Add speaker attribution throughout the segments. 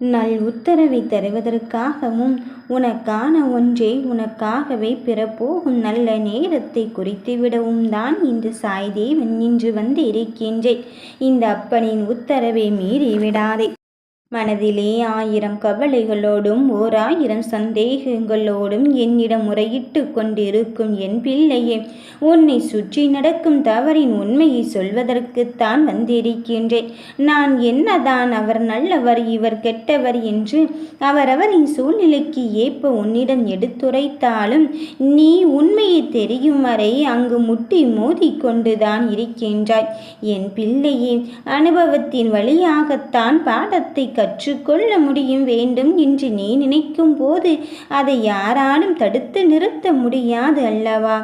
Speaker 1: நல் உத்தரவை தருவதற்காகவும் உனக்கான ஒன்றை உனக்காகவே பிறப்போகும் நல்ல நேரத்தை குறித்துவிடவும் தான் இந்த சாய்தேவன் நின்று வந்து இருக்கின்றேன். இந்த அப்பனின் உத்தரவை மீறி விடாதே மனதிலே ஆயிரம் கவலைகளோடும் ஓர் ஆயிரம் சந்தேகங்களோடும் என்னிடம் முறையிட்டு கொண்டிருக்கும் என் பிள்ளையே உன்னை சுற்றி நடக்கும் தவறின் உண்மையை சொல்வதற்குத்தான் வந்திருக்கின்றேன். நான் என்னதான் அவர் நல்லவர் இவர் கெட்டவர் என்று அவரவரின் சூழ்நிலைக்கு ஏற்ப உன்னிடம் எடுத்துரைத்தாலும் நீ உண்மையை தெரியும் வரை அங்கு முட்டி மோதிக்கொண்டுதான் இருக்கின்றாய். என் பிள்ளையே அனுபவத்தின் வழியாகத்தான் பாடத்தை கற்றுக்கொள்ள முடியும் வேண்டும் என்று நீ நினைக்கும் போது அதை யாராலும் தடுத்து நிறுத்த முடியாது அல்லவா?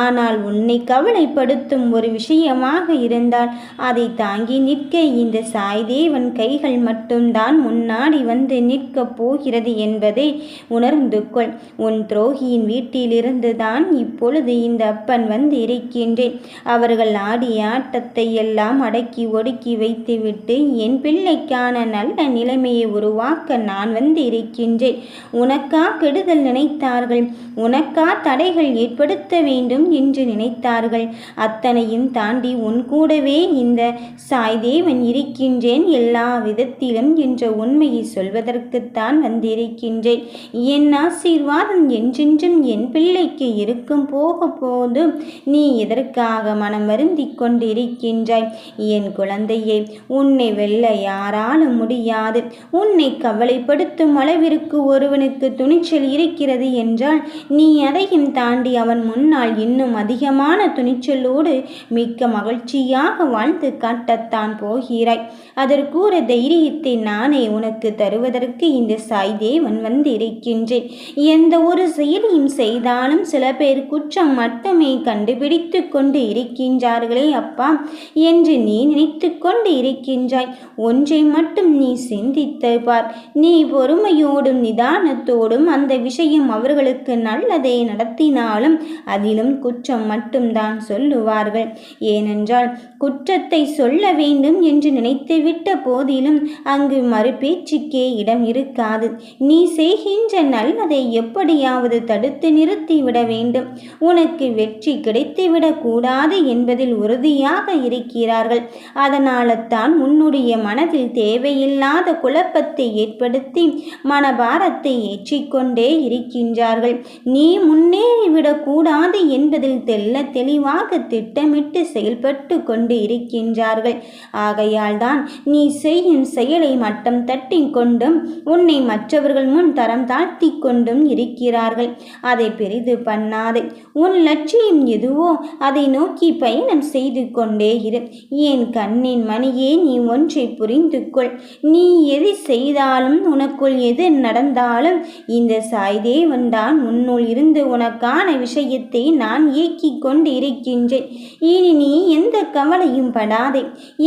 Speaker 1: ஆனால் உன்னை கவலைப்படுத்தும் ஒரு விஷயமாக இருந்தால் அதை தாங்கி நிற்க இந்த சாய்தேவன் கைகள் மட்டும்தான் முன்னாடி வந்து நிற்கப் போகிறது என்பதை உணர்ந்து கொள். உன் துரோகியின் வீட்டிலிருந்து தான் இப்பொழுது இந்த அப்பன் வந்து இருக்கின்றேன். அவர்கள் ஆடிய ஆட்டத்தை எல்லாம் அடக்கி ஒடுக்கி வைத்துவிட்டு என் பிள்ளைக்கான நல்ல நிலைமையை உருவாக்க நான் வந்து இருக்கின்றேன். உனக்கா கெடுதல் நினைத்தார்கள்? உனக்கா தடைகள் ஏற்படுத்த வேண்டும் என்று நினைத்தார்கள்? அத்தனையும் தாண்டி உன் கூடவே இந்த சாய்தேவன் இருக்கின்றேன் எல்லா விதத்திலும் என்ற உண்மையை சொல்வதற்குத்தான் வந்திருக்கின்றேன். என் ஆசீர்வாதம் என்றென்றும் என் பிள்ளைக்கு இருக்கும் போக போதும். நீ எதற்காக மனம் வருந்தி கொண்டிருக்கின்றாய்? என் குழந்தையை உன்னை வெல்ல யாராலும் முடியாது. உன்னை கவலைப்படுத்தும் அளவிற்கு ஒருவனுக்கு துணிச்சல் இருக்கிறது என்றால் நீ அதையும் தாண்டி அவன் முன்னால் இன்னும் அதிகமான துணிச்சலோடு மிக்க மகிழ்ச்சியாக வாழ்ந்து காட்டத்தான் போகிறாய். அதற்கூற தைரியத்தை நானே உனக்கு தருவதற்கு இந்த சாய் தேவன் வந்து இருக்கின்றேன் எந்த ஒரு செயலையும் செய்தாலும் சில பேர் குற்றம் மட்டுமே கண்டுபிடித்து கொண்டு இருக்கின்றார்களே அப்பா என்று நீ நினைத்து கொண்டு இருக்கின்றாய். ஒன்றை மட்டும் நீ சிந்தித்து பார் நீ பொறுமையோடும் நிதானத்தோடும் அந்த விஷயம் அவர்களுக்கு நல்லதை நடத்தினாலும் அதிலும் குற்றம் மட்டும்தான் சொல்லுவார்கள். ஏனென்றால் குற்றத்தை சொல்ல வேண்டும் என்று நினைத்துவிட்ட போதிலும் அங்கு மறுபேச்சுக்கே இடம் இருக்காது. நீ செய்கின்ற நல்லதை எப்படியாவது தடுத்து நிறுத்திவிட வேண்டும். உனக்கு வெற்றி கிடைத்துவிடக் கூடாது என்பதில் உறுதியாக இருக்கிறார்கள். அதனால தான் உன்னுடைய மனதில் தேவையில்லாத குழப்பத்தை ஏற்படுத்தி மனபாரத்தை ஏற்றிக்கொண்டே இருக்கின்றார்கள். நீ முன்னேறிவிடக்கூடாது என்பதில் தெல்ல தெளிவாக திட்டமிட்டு செயல்பட்டு கொண்டு இருக்கின்றார்கள். ஆகையால் தான் நீ செய்யும் செயலை மட்டம் தட்டி கொண்டும் உன்னை மற்றவர்கள் முன் தரம் தாழ்த்தி கொண்டும் இருக்கிறார்கள். அதை பெரிது பண்ணாதே. உன் லட்சியம் எதுவோ அதை நோக்கி பயணம் செய்து கொண்டே இரு. என் கண்ணின் மணியே நீ ஒன்றை புரிந்து கொள் நீ நீ எது செய்தாலும் உனக்குள் எது நடந்தாலும் இந்த சாய்தேவன் தான் உன்னுள் இருந்து உனக்கான விஷயத்தை நான் இயக்கிக் கொண்டு இருக்கின்றேன் இனி நீ எந்த கவலையும் படாதே.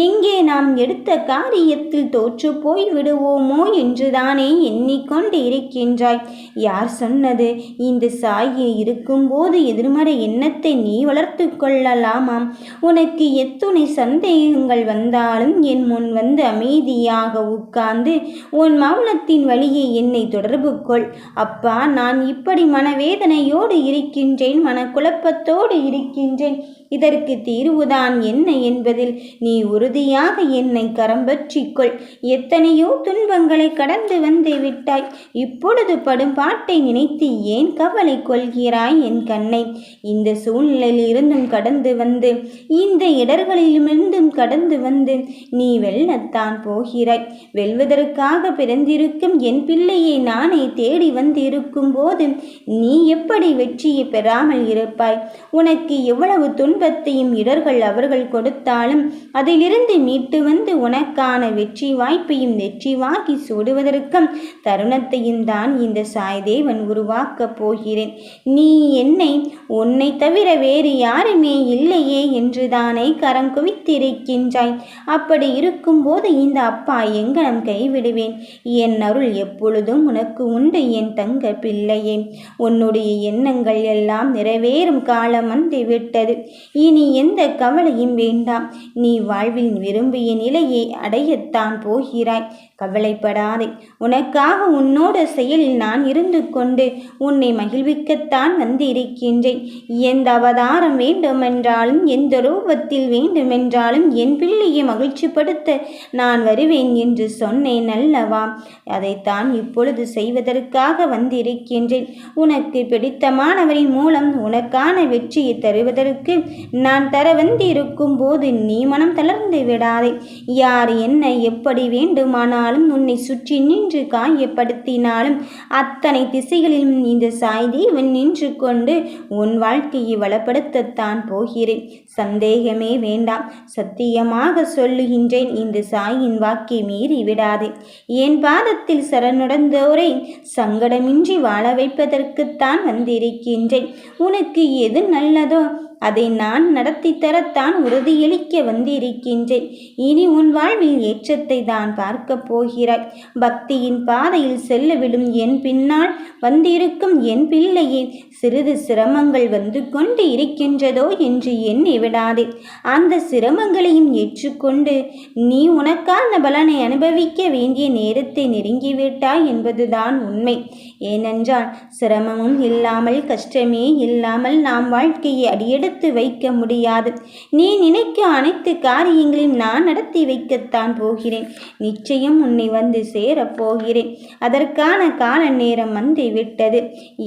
Speaker 1: எங்கே நாம் எடுத்த காரியத்தில் தோற்று போய் விடுவோமோ என்றுதானே எண்ணிக்கொண்டு இருக்கின்றாய் யார் சொன்னது? இந்த சாயை இருக்கும்போது எதிர்மறை எண்ணத்தை நீ வளர்த்து கொள்ளலாமாம். உனக்கு எத்துணை சந்தேகங்கள் வந்தாலும் என் முன் வந்து அமைதியாக உட்கார்ந்து உன் மௌனத்தின் வழியை என்னை தொடர்பு கொள். அப்பா நான் இப்படி மனவேதனையோடு இருக்கின்றேன் மனக்குழப்பத்தோடு இருக்கின்றேன். இதற்கு தீர்வுதான் என்ன என்பதில் நீ உறுதியாக என்னை கரம்பற்றிக்கொள் எத்தனையோ துன்பங்களை கடந்து வந்து விட்டாய். இப்பொழுது படும் பாட்டை நினைத்து ஏன் கவலை கொள்கிறாய் என் கண்ணை? இந்த சூழ்நிலையில் இருந்தும் கடந்து வந்து இந்த இடர்களிலிருந்தும் கடந்து வந்து நீ வெல்லத்தான் போகிறாய். வெல்வதற்காக பிறந்திருக்கும் என் பிள்ளையை நானே தேடி வந்திருக்கும் போது நீ எப்படி வெற்றியை பெறாமல் இருப்பாய்? உனக்கு எவ்வளவு துன்பத்தையும் இடர்கள் அவர்கள் கொடுத்தாலும் அதிலிருந்து மீட்டு வந்து உனக்கான வெற்றி வாய்ப்பையும் வெற்றி வாங்கி சூடுவதற்கும் தருணத்தையும் தான் இந்த சாய்தேவன் உருவாக்கப் போகிறேன். நீ என்னை உன்னை தவிர வேறு யாருமே இல்லையே என்று தானே கரம் குவித்திருக்கின்றாய். அப்படி இருக்கும்போது இந்த அப்பா எங்கனம் கைவிடுவேன். என் அருள் எப்பொழுதும் உனக்கு உண்டு என் தங்க பிள்ளையே. உன்னுடைய எண்ணங்கள் எல்லாம் நிறைவேறும் காலம் வந்து விட்டது இனி எந்த கவலையும் வேண்டாம். நீ வாழ்வில் விரும்பிய நிலையை அடையத்தான் போகிறாய். கவலைப்படாதே. உனக்காக உன்னோட செயலில் நான் இருந்து கொண்டு உன்னை மகிழ்விக்கத்தான் வந்திருக்கின்றேன். எந்த அவதாரம் வேண்டுமென்றாலும் எந்த ரூபத்தில் வேண்டுமென்றாலும் என் பிள்ளையை மகிழ்ச்சிப்படுத்த நான் வருவேன் என்று சொன்னேன் அல்லவா? அதைத்தான் இப்பொழுது செய்வதற்காக வந்திருக்கின்றேன். உனக்கு பிடித்தமானவரின் மூலம் உனக்கான வெற்றியை தருவதற்கு நான் தர வந்திருக்கும் போது நீ மனம் தளர்ந்து விடாதே. யார் என்ன எப்படி வேண்டுமானால் வேண்டுமானாலும் உன்னை சுற்றி நின்று காயப்படுத்தினாலும் அத்தனை திசைகளிலும் இந்த சாய்தேவன் நின்று கொண்டு உன் வாழ்க்கையை வளப்படுத்தத்தான் போகிறேன். சந்தேகமே வேண்டாம். சத்தியமாக சொல்லுகின்றேன் இந்த சாயின் வாக்கை மீறி விடாதே. என் பாதத்தில் சரணடைந்தோரை சங்கடமின்றி வாழ வைப்பதற்குத்தான் வந்திருக்கின்றேன். உனக்கு எது நல்லதோ அதை நான் நடத்தி தரத்தான் உறுதியளிக்க வந்திருக்கின்றேன். இனி உன் வாழ்வில் ஏற்றத்தை தான் பார்க்கப் போகிறாய். பக்தியின் பாதையில் செல்லவிடும் என் பின்னால் வந்திருக்கும் என் பிள்ளையே சிறிது சிரமங்கள் வந்து கொண்டு இருக்கின்றதோ என்று எண்ணி விடாதே. அந்த சிரமங்களையும் ஏற்றுக்கொண்டு நீ உனக்கான பலனை அனுபவிக்க வேண்டிய நேரத்தை நெருங்கிவிட்டாய் என்பதுதான் உண்மை. ஏனென்றால் சிரமமும் இல்லாமல் கஷ்டமே இல்லாமல் நாம் வாழ்க்கையை அடியெடுத்து எடுத்து வைக்க முடியாது. நீ நினைக்க அனைத்து காரியங்களையும் நான் நடத்தி வைக்கத்தான் போகிறேன். நிச்சயம் உன்னை வந்து சேரப்போகிறேன் அதற்கான கால நேரம் வந்து விட்டது.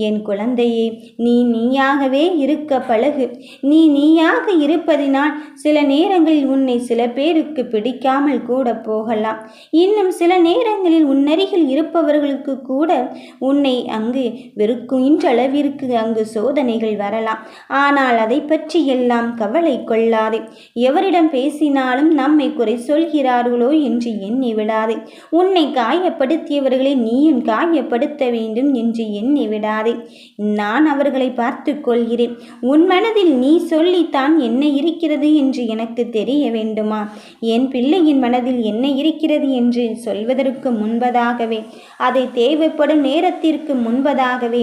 Speaker 1: என் குழந்தையே நீ நீயாகவே இருக்க பழகு. நீ நீயாக இருப்பதினால் சில நேரங்களில் உன்னை சில பேருக்கு பிடிக்காமல் கூட போகலாம். இன்னும் சில நேரங்களில் உன்னருகில் இருப்பவர்களுக்கு கூட உன்னை அங்கு வெறுக்கும் அளவிற்கு அங்கு சோதனைகள் வரலாம். ஆனால் அதை பற்றியெல்லாம் கவலை கொள்ளாதே. எவரிடம் பேசினாலும் நம்மை குறை சொல்கிறார்களோ என்று எண்ணி விடாதே. உன்னை காயப்படுத்தியவர்களை நீயும் காயப்படுத்த வேண்டும் என்று எண்ணி விடாதே. நான் அவர்களை பார்த்து கொள்கிறேன். உன் மனதில் நீ சொல்லித்தான் என்ன இருக்கிறது என்று எனக்கு தெரிய வேண்டுமா? என் பிள்ளையின் மனதில் என்ன இருக்கிறது என்று சொல்வதற்கு முன்பதாகவே. அதை தேவைப்படும் நேரத்திற்கு முன்பதாகவே.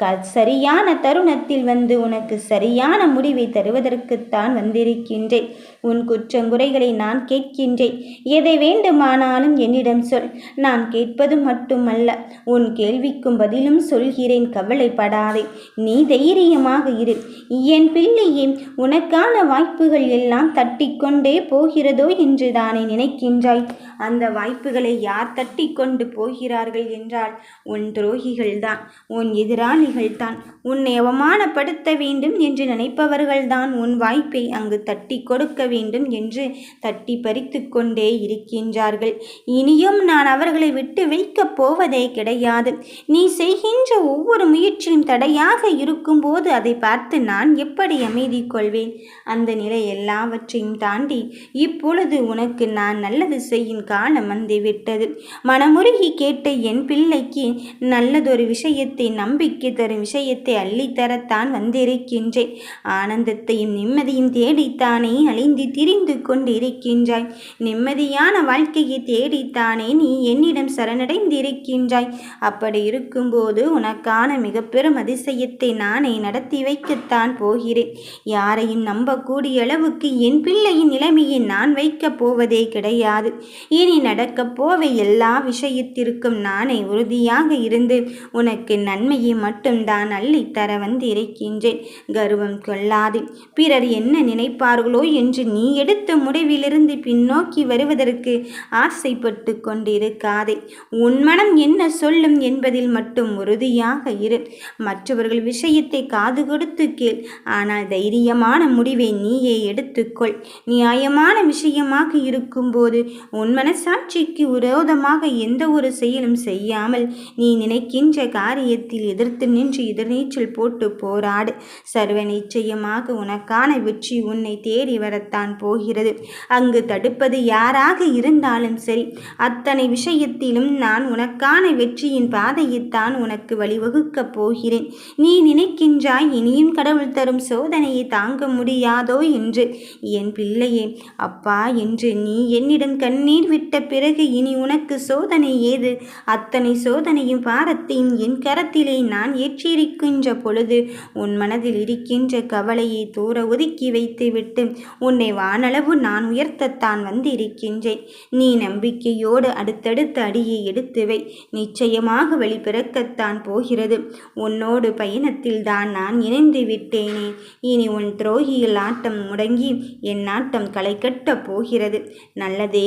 Speaker 1: க சரியான தருணத்தில் வந்து உனக்கு சரியான முடிவை தருவதற்குத்தான் வந்திருக்கின்றேன். உன் குற்றங்குறைகளை நான் கேட்கின்றேன். எதை வேண்டுமானாலும் என்னிடம் சொல். நான் கேட்பது மட்டுமல்ல உன் கேள்விக்கும் பதிலும் சொல்கிறேன் கவலைப்படாதே. நீ தைரியமாக இரு. என் பிள்ளையே உனக்கான வாய்ப்புகள் எல்லாம் தட்டிக்கொண்டே போகிறதோ என்று தானே நினைக்கின்றாய். அந்த வாய்ப்புகளை யார் தட்டி கொண்டு போகிறார்கள் என்றால் உன் துரோகிகள்தான் உன் எதிராளிகள்தான். உன்னை அவமானப்படுத்த வேண்டும் என்று நினைப்பவர்கள்தான் உன் வாய்ப்பை அங்கு தட்டி கொடுக்க வேண்டும் என்று தட்டி பறித்து கொண்டே இருக்கின்றார்கள். இனியும் நான் அவர்களை விட்டு வைக்கப் போவதே கிடையாது. நீ செய்கின்ற ஒவ்வொரு முயற்சியும் தடையாக இருக்கும்போது அதை பார்த்து நான் எப்படி அமைதி கொள்வேன்? அந்த நிலை எல்லாவற்றையும் தாண்டி இப்பொழுது உனக்கு நான் நல்லது செய்யும் காலம் வந்துவிட்டது மனமுருகி கேட்ட என் பிள்ளைக்கு நல்லதொரு விஷயத்தை நம்பிக்கை தரும் விஷயத்தை அள்ளித்தரத்தான் வந்திருக்கின்றேன். ஆனந்தத்தையும் நிம்மதியும் தேடித்தானே அழிந்து திரிந்து கொண்டிருக்கின்றாய். நிம்மதியான வாழ்க்கையை தேடித்தானே நீ என்னிடம் சரணடைந்திருக்கின்றாய். அப்படி இருக்கும்போது உனக்கான மிக பெரும் அதிசயத்தை நானே நடத்தி வைக்கத்தான் போகிறேன். யாரையும் நம்பக்கூடிய அளவுக்கு என் பிள்ளையின் நிலைமையை நான் வைக்கப் போவதே கிடையாது. இனி நடக்கப் போவ எல்லா விஷயத்திற்கும் நானே உறுதியாக இருந்து உனக்கு நன்மையை மட்டும்தான் வந்து இருக்கின்றேன் கர்வம் கொள்ளாது. பிறர் என்ன நினைப்பார்களோ என்று நீ எடுத்த முடிவிலிருந்து பின்னோக்கி வருவதற்கு ஆசைப்பட்டு கொண்டிருக்காதே. உன் மனம் என்ன சொல்லும் என்பதில் மட்டும் உறுதியாக இரு. மற்றவர்கள் விஷயத்தை காது கொடுத்து கேள். ஆனால் தைரியமான முடிவை நீயே எடுத்துக்கொள் நியாயமான விஷயமாக இருக்கும்போது உன் மனசாட்சிக்கு விரோதமாக எந்த ஒரு செயலும் செய்யாமல் நீ நினைக்கின்ற காரியத்தில் எதிர்த்து நின்று எதிர்நீச்சல் போட்டு போராடு. சர்வ நிச்சயமாக உனக்கான வெற்றி உன்னை தேடி வரத்தான் போகிறது. அங்கு தடுப்பது யாராக இருந்தாலும் சரி அத்தனை விஷயத்திலும் நான் உனக்கான வெற்றியின் பாதையைத்தான் உனக்கு வழிவகுக்கப் போகிறேன். நீ நினைக்கின்றாய் இனியும் கடவுள் தரும் சோதனையை தாங்க முடியாதோ என்று. என் பிள்ளையே அப்பா என்று நீ என்னிடம் கண்ணீர் விட்ட பிறகு இனி உனக்கு சோதனை ஏது? அத்தனை சோதனையும் பாரத்தையும் என் கரத்திலே நான் ஏற்றியிருக்கின்ற பொழுது உன் மனதில் இருக்கின்ற கவலையை தூர ஒதுக்கி வைத்துவிட்டு உன்னை வானளவு நான் உயர்த்தத்தான் வந்து இருக்கின்றேன் நீ நம்பிக்கையோடு அடுத்தடுத்த அடியை எடுத்து வை. நிச்சயமாக வழி போகிறது. உன்னோடு பயணத்தில்தான் நான் இணைந்து விட்டேனே. இனி உன் துரோகியில் ஆட்டம் முடங்கி என் ஆட்டம் களை கட்டப் போகிறது. நல்லதே